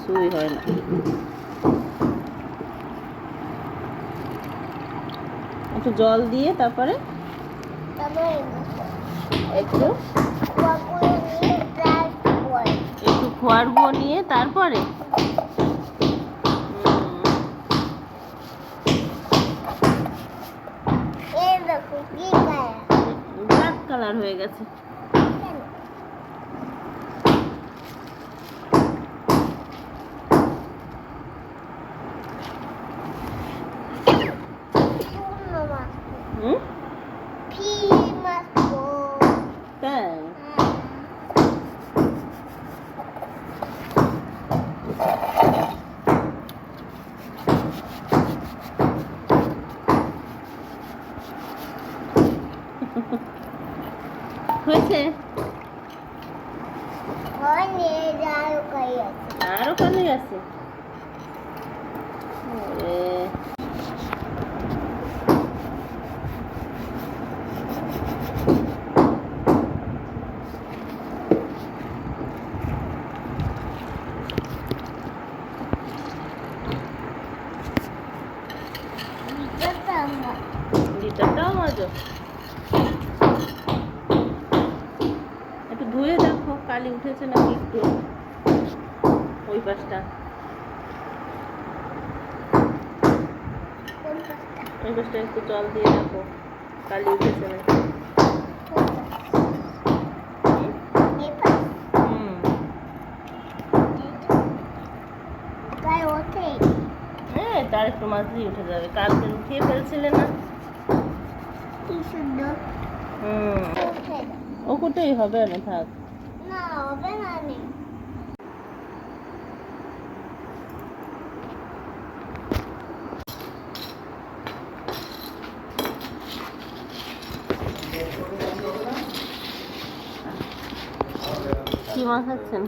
হয় না। একটু জল দিয়ে তারপরে একটু কুয়াকুয়া নিয়ে তারপরে একটু খোয়ার গুঁড়ো নিয়ে তারপরে কালার হয়ে গেছে পূর্ণ মাছ হুম ফি মাছ তাই হয়েছে হয় নিয়ে যাও কাই আছে আর ওখানে আছে ওরে লিটারটাও মজা। একটু ধুয়ে দেখো কালি উঠেছে নাকি একটু? ওই পাশটা। ওই পাশটা একটু জল দিয়ে দেখো কালি উঠেছে নাকি? হ্যাঁ তার একটু মাঝেই উঠে যাবে। কালকে উঠিয়ে ফেলছিলে না? কি সুন্দর ও হবে না থাক। না হবে না নে। কি মাখাচ্ছেন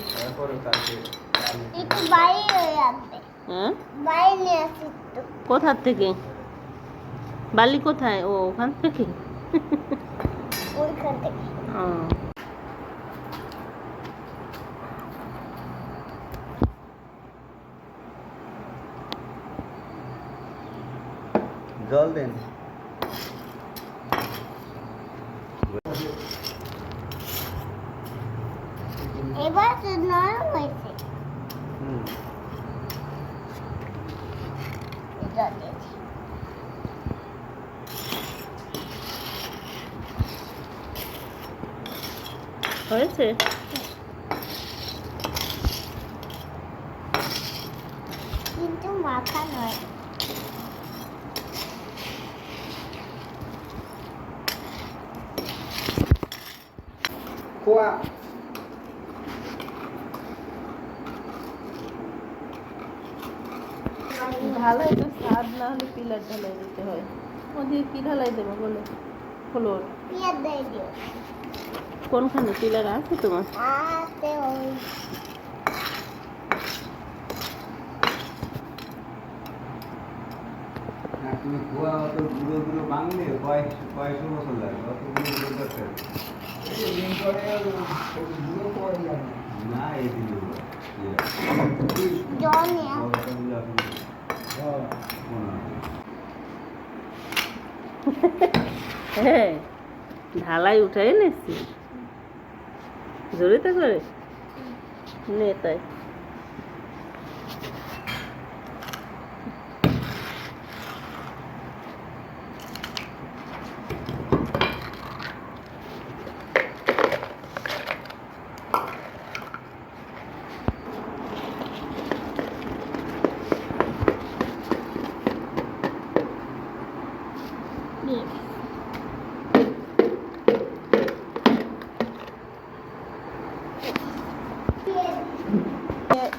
একটু বাইরে হয়ে আসবে। হ্যাঁ? বাইরে নিয়ে আসি তো কোথার থেকে? বালি কোথায়? ও ওখান থেকে? ওইখান থেকে। ও। জল দেন। এবার নরম হয়েছে। হুম। জল দিয়েছি হয়েছে? কিন্তু মাখা নয়। খোয়া। ঢালাই তো স্বাদ না হলে পিলার ঢালাই দিতে হয়। ওদিকে কি ঢালাই দেবো বলো? দিও। কোনখানে? পিলার আছে তোমার? তুমি খোয়া অত গুঁড়ো গুঁড়ো কয়েকশো বছর লাগে অত গুঁড়ো গুঁড়ো করতে না। এই দিন জল নিয়ে হ্যাঁ ঢালাই উঠাই নিচ্ছি জড়িতে করে? নে তাই।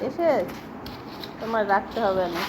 এসে তোমার রাখতে হবে না।